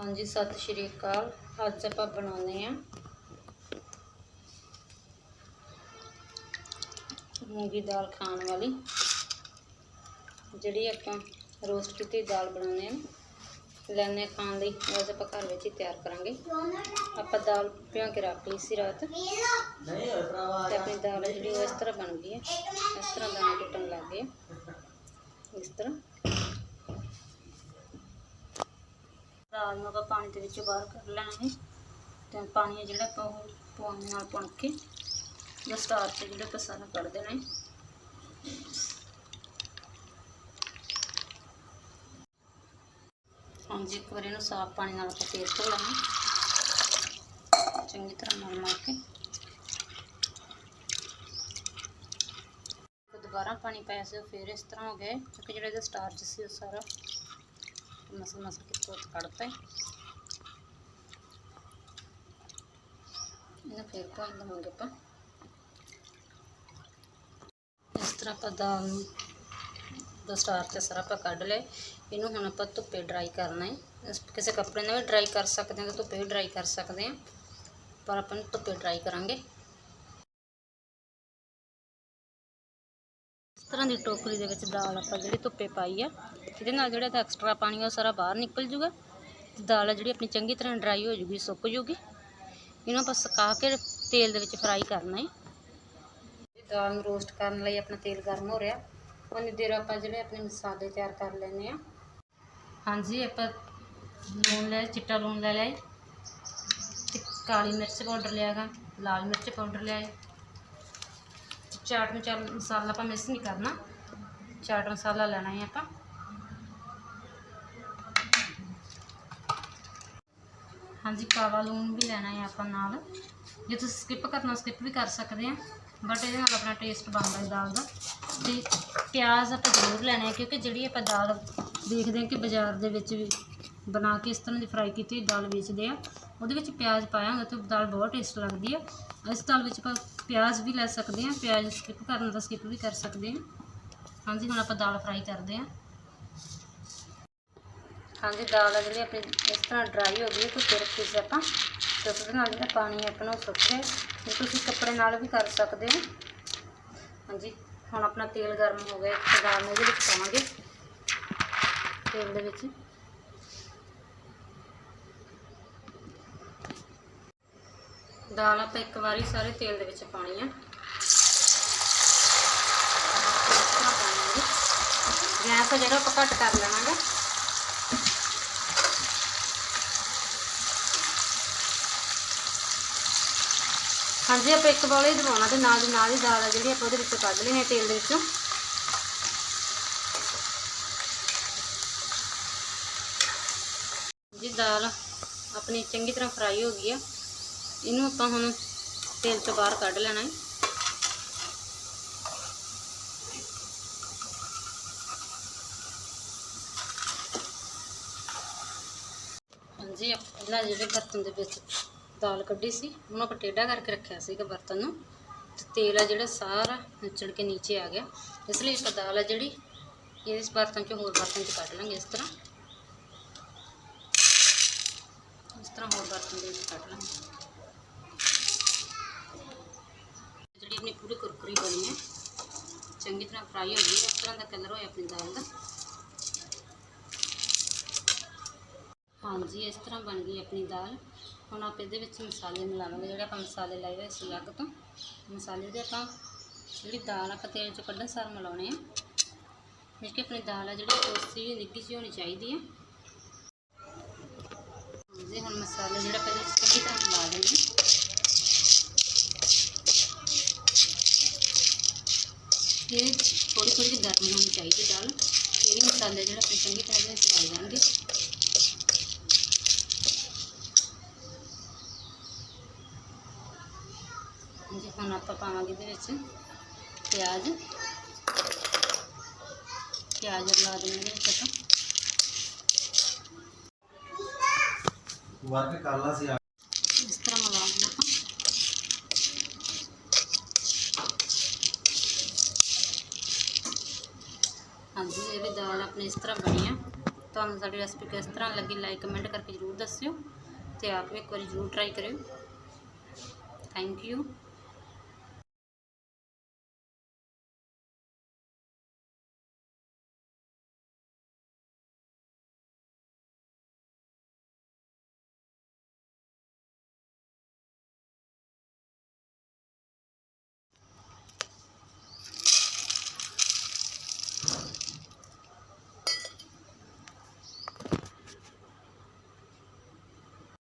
ਹਾਂਜੀ ਸਤਿ ਸ਼੍ਰੀ ਅਕਾਲ। ਅੱਜ ਆਪਾਂ ਬਣਾਉਂਦੇ ਆ ਮੂੰਗੀ ਦਾਲ ਖਾਣ ਵਾਲੀ। ਜਿਹੜੀ ਆਪਾਂ ਰੋਸਟ ਕੀਤੀ ਦਾਲ ਬਣਾਉਂਦੇ ਆ ਲੈਣੇ ਖਾਣ ਲਈ ਉਹ ਆਪਾਂ ਘਰ ਵਿੱਚ ਹੀ ਤਿਆਰ ਕਰਾਂਗੇ। ਆਪਾਂ ਦਾਲ ਭਿਓ ਕੇ ਰੱਖ ਲਈ ਸੀ ਰਾਤ। ਤੇ ਆਪਣੀ ਦਾਲ ਜਿਹੜੀ ਇਸ ਤਰ੍ਹਾਂ ਬਣ ਗਈ ਹੈ। ਇਸ ਤਰ੍ਹਾਂ ਦਾਣੇ ਟੁੱਟਣ ਲੱਗ ਗਏ ਇਸ ਤਰ੍ਹਾਂ। ਦਾਲ ਨੂੰ ਆਪਾਂ ਪਾਣੀ ਦੇ ਵਿੱਚੋਂ ਬਾਹਰ ਕੱਢ ਲੈਣਾ ਹੈ ਤੇ ਪਾਣੀ ਹੈ ਜਿਹੜਾ ਆਪਾਂ ਉਹ ਪਾਣੀ ਨਾਲ ਪੁਣ ਕੇ ਦਾ ਸਟਾਰਚ ਜਿਹੜਾ ਆਪਾਂ ਸਾਰਾ ਕੱਢ ਦੇਣਾ। ਹੈ ਹਾਂਜੀ ਇੱਕ ਵਾਰੀ ਇਹਨੂੰ ਸਾਫ਼ ਪਾਣੀ ਨਾਲ ਆਪਾਂ ਫੇਰ ਧੋ ਲੈਣਾ। ਚੰਗੀ ਤਰ੍ਹਾਂ ਮਲ ਮਲ ਕੇ। ਫਿਰ ਦੁਬਾਰਾ ਪਾਣੀ ਪਾਇਆ ਸੀ ਉਹ ਫਿਰ ਇਸ ਤਰ੍ਹਾਂ ਹੋ ਗਿਆ ਹੈ, ਕਿਉਂਕਿ ਜਿਹੜਾ ਇਹਦਾ ਸਟਾਰਚ ਸੀ ਉਹ ਸਾਰਾ ਮਸਲ ਮਸਲ ਕੇ ਤੋਤ ਕੱਢਤਾ ਹੈ ਇਹਨੂੰ ਫਿਰ ਭੁੰਨ ਲਵਾਂਗੇ ਆਪਾਂ ਇਸ ਤਰ੍ਹਾਂ ਆਪਾਂ ਦਾਲ ਨੂੰ ਦਾ ਸਟਾਰਚ ਸਾਰਾ ਆਪਾਂ ਕੱਢ ਲਏ। ਇਹਨੂੰ ਹੁਣ ਆਪਾਂ ਧੁੱਪੇ ਡਰਾਈ ਕਰਨਾ ਹੈ। ਕਿਸੇ ਕੱਪੜੇ ਨਾਲ ਵੀ ਡਰਾਈ ਕਰ ਸਕਦੇ ਹਾਂ ਤੇ ਧੁੱਪੇ ਵੀ ਡਰਾਈ ਕਰ ਸਕਦੇ ਹਾਂ। ਪਰ ਆਪਾਂ ਨੂੰ ਧੁੱਪੇ ਡਰਾਈ ਕਰਾਂਗੇ। ਤਰ੍ਹਾਂ ਦੀ ਟੋਕਰੀ ਦੇ ਵਿੱਚ ਦਾਲ ਆਪਾਂ ਜਿਹੜੀ ਧੁੱਪੇ ਪਾਈ ਆ ਇਹਦੇ ਨਾਲ ਜਿਹੜਾ ਤਾਂ ਐਕਸਟਰਾ ਪਾਣੀ ਆ ਉਹ ਸਾਰਾ ਬਾਹਰ ਨਿਕਲ ਜੂਗਾ ਦਾਲ ਆ ਜਿਹੜੀ ਆਪਣੀ ਚੰਗੀ ਤਰ੍ਹਾਂ ਡਰਾਈ ਹੋ ਜੂਗੀ, ਸੁੱਕ ਜੂਗੀ। ਇਹਨੂੰ ਆਪਾਂ ਸੁਕਾ ਕੇ ਤੇਲ ਦੇ ਵਿੱਚ ਫਰਾਈ ਕਰਨਾ ਹੈ ਦਾਲ ਨੂੰ ਰੋਸਟ ਕਰਨ ਲਈ ਆਪਣਾ ਤੇਲ ਗਰਮ ਹੋ ਰਿਹਾ। ਉਨੀ ਦੇਰ ਆਪਾਂ ਜਿਹੜੇ ਆਪਣੇ ਮਸਾਲੇ ਤਿਆਰ ਕਰ ਲੈਂਦੇ ਆ। ਹਾਂਜੀ, ਆਪਾਂ ਲੂਣ ਲੈ, ਚਿੱਟਾ ਲੂਣ ਲੈ ਲਿਆ ਤੇ ਕਾਲੀ ਮਿਰਚ ਪਾਊਡਰ ਲਿਆ ਗਾ ਲਾਲ ਮਿਰਚ ਪਾਊਡਰ ਲਿਆ ਏ। ਚਾਟ ਮਚਾਲ ਮਸਾਲਾ ਆਪਾਂ ਮਿਸ ਨਹੀਂ ਕਰਨਾ। ਚਾਟ ਮਸਾਲਾ ਲੈਣਾ ਹੈ ਆਪਾਂ। ਹਾਂਜੀ, ਕਾਲਾ ਲੂਣ ਵੀ ਲੈਣਾ ਹੈ ਆਪਾਂ ਨਾਲ। ਜੇ ਤੁਸੀਂ ਸਕਿਪ ਕਰਨਾ ਸਕਿਪ ਵੀ ਕਰ ਸਕਦੇ ਆ। ਬਟ ਇਹਦੇ ਨਾਲ ਆਪਣਾ ਟੇਸਟ ਬਣਦਾ ਹੈ ਦਾਲ ਦਾ। ਤੇ ਪਿਆਜ਼ ਆਪਾਂ ਜ਼ਰੂਰ ਲੈਣਾ ਹੈ ਕਿਉਂਕਿ ਜਿਹੜੀ ਆਪਾਂ ਦਾਲ ਦੇਖਦੇ ਹਾਂ ਕਿ ਬਾਜ਼ਾਰ ਦੇ ਵਿੱਚ ਵੀ ਬਣਾ ਕੇ ਇਸ ਤਰ੍ਹਾਂ ਦੀ ਫਰਾਈ ਕੀਤੀ ਦਾਲ ਵੇਚਦੇ ਆ। ਉਹਦੇ ਵਿੱਚ ਪਿਆਜ਼ ਪਾਇਆ ਹੁੰਦਾ ਤੇ ਦਾਲ ਬਹੁਤ ਟੇਸਟ ਲੱਗਦੀ ਆ। ਇਸ ਦਾਲ ਵਿੱਚ ਆਪਾਂ ਪਿਆਜ਼ ਵੀ ਲੈ ਸਕਦੇ ਆ, ਪਿਆਜ਼ ਸਕਿਪ ਕਰਨ ਦਾ ਸਕਿਪ ਵੀ ਕਰ ਸਕਦੇ ਆ। ਹਾਂਜੀ, ਹੁਣ ਆਪਾਂ ਦਾਲ ਫਰਾਈ ਕਰਦੇ ਆ। ਹਾਂਜੀ, ਦਾਲ ਆ ਜਿਹੜੀ ਆਪਣੀ ਇਸ ਤਰ੍ਹਾਂ ਡਰਾਈ ਹੋ ਗਈ ਹੈ ਧੁੱਪੇ ਰੱਖੀ ਸੀ ਆਪਾਂ। ਤੇ ਉਹਦੇ ਨਾਲ ਜਿਹੜਾ ਪਾਣੀ ਆਪਣਾ ਉਹ ਸੁੱਕ ਗਿਆ। ਤੁਸੀਂ ਕੱਪੜੇ ਨਾਲ ਵੀ ਕਰ ਸਕਦੇ ਹੋ ਹਾਂਜੀ, ਹੁਣ ਆਪਣਾ ਤੇਲ ਗਰਮ ਹੋ ਗਿਆ ਤੇ ਦਾਲ ਨੂੰ ਇਹਦੇ ਵਿੱਚ ਪਾਵਾਂਗੇ। ਤੇਲ ਦੇ ਵਿੱਚ। ਦਾਲ ਆਪਾਂ ਇੱਕ ਵਾਰੀ ਸਾਰੇ ਤੇਲ ਦੇ ਵਿੱਚ ਪਾਉਣੀ ਆ। ਗੈਸ ਜਿਹੜਾ ਆਪਾਂ ਘੱਟ ਕਰ ਲੈਵਾਂਗੇ। ਹਾਂਜੀ, ਆਪਾਂ ਇੱਕ ਵਾਲੇ ਹੀ ਦਵਾਉਣਾ ਤੇ ਨਾਲ ਦੀ ਨਾਲ ਹੀ ਦਾਲ ਆ ਜਿਹੜੀ ਆਪਾਂ ਉਹਦੇ ਵਿੱਚੋਂ ਕੱਢ ਲੈਣੀ ਹੈ ਤੇਲ ਦੇ ਵਿੱਚੋਂ। ਜੀ, ਦਾਲ ਆਪਣੀ ਚੰਗੀ ਤਰ੍ਹਾਂ ਫਰਾਈ ਹੋ ਗਈ ਆ। ਇਹਨੂੰ ਆਪਾਂ ਹੁਣ ਤੇਲ ਤੋਂ ਬਾਹਰ ਕੱਢ ਲੈਣਾ ਹੈ। ਹਾਂਜੀ ਆਪਾਂ ਪਹਿਲਾਂ ਜਿਹੜੇ ਬਰਤਨ ਦੇ ਵਿੱਚ ਦਾਲ ਕੱਢੀ ਸੀ, ਉਹਨੂੰ ਆਪਾਂ ਟੇਢਾ ਕਰਕੇ ਰੱਖਿਆ ਸੀਗਾ ਬਰਤਨ ਨੂੰ। ਤੇ ਤੇਲ ਆ ਜਿਹੜਾ ਸਾਰਾ ਨੱਚੜ ਕੇ ਨੀਚੇ ਆ ਗਿਆ। ਇਸ ਲਈ ਆਪਾਂ ਦਾਲ ਆ ਜਿਹੜੀ ਇਸ ਬਰਤਨ ਚੋਂ ਹੋਰ ਬਰਤਨ 'ਚ ਕੱਢ ਲਾਂਗੇ ਇਸ ਤਰ੍ਹਾਂ। ਇਸ ਤਰ੍ਹਾਂ ਹੋਰ ਬਰਤਨ ਦੇ ਵਿੱਚ ਕੱਢ ਲਾਂਗੇ। ਜਿਹੜੀ ਕੁਰਕਰੀ ਬਣੀ ਹੈ। ਚੰਗੀ ਤਰ੍ਹਾਂ ਫਰਾਈ ਹੋ ਗਈ ਇਸ ਤਰ੍ਹਾਂ ਦਾ ਕਲਰ ਹੋਇਆ ਆਪਣੀ ਦਾਲ ਦਾ। ਹਾਂਜੀ, ਇਸ ਤਰ੍ਹਾਂ ਬਣ ਗਈ ਆਪਣੀ ਦਾਲ। ਹੁਣ ਆਪਾਂ ਇਹਦੇ ਵਿੱਚ ਮਸਾਲੇ ਮਿਲਾਵਾਂਗੇ। ਜਿਹੜੇ ਆਪਾਂ ਮਸਾਲੇ ਲਾਏ ਹੋਏ ਸੀ ਅਲੱਗ ਤੋਂ। ਮਸਾਲੇ ਦੇ ਆਪਾਂ ਜਿਹੜੀ ਦਾਲ ਆਪਾਂ ਤੇਲ ਚੋਂ ਕੱਢਣ ਸਾਰ ਮਿਲਾਉਣੇ ਆ। ਜਿਸ ਕਿ ਆਪਣੀ ਦਾਲ ਆ ਜਿਹੜੀ ਕੋਸੀ ਜਿਹੀ ਨਿੱਘੀ ਜਿਹੀ ਹੋਣੀ ਚਾਹੀਦੀ ਹੈ ਹਾਂਜੀ, ਹੁਣ ਮਸਾਲੇ ਜਿਹੜਾ ਪਹਿਲੇ ਚੰਗੀ ਤਰ੍ਹਾਂ ਮਿਲਾ ਦੇਣੇ ਇਹ ਥੋੜੀ ਥੋੜੀ ਜਿਹੀ ਗਰਮ ਹੋਣੀ ਚਾਹੀਦੀ ਦਾਲ ਇਹ ਮਸਾਲੇ ਜਿਹੜਾ ਆਪਣੇ ਚੰਗੀ ਤਰ੍ਹਾਂ ਦੇ ਵਿੱਚ ਪਾ ਜਾਣਗੇ। ਹਾਂਜੀ, ਹੁਣ ਆਪਾਂ ਪਾਵਾਂਗੇ ਇਹਦੇ ਵਿੱਚ ਪਿਆਜ਼। ਪਿਆਜ਼ ਲਾ ਦੇਣਾ ਵਿੱਚ ਆਪਾਂ। ਵਰਕ ਕਰ ਲਾ ਸੀ ਆ ਇਸ ਤਰ੍ਹਾਂ ਮਿਲਾ ਦੇਣਾ ਆਪਾਂ ਹਾਂਜੀ ਇਹ ਵੀ ਦਾਲ ਆਪਣੀ ਇਸ ਤਰ੍ਹਾਂ ਬਣੀ ਆ। ਤੁਹਾਨੂੰ ਸਾਡੀ ਰੈਸਪੀ ਕਿਸ ਤਰ੍ਹਾਂ ਲੱਗੀ ਲਾਈਕ ਕਮੈਂਟ ਕਰਕੇ ਜ਼ਰੂਰ ਦੱਸਿਓ ਤੇ ਆਪ ਇੱਕ ਵਾਰੀ ਜ਼ਰੂਰ ਟਰਾਈ ਕਰਿਓ। Thank you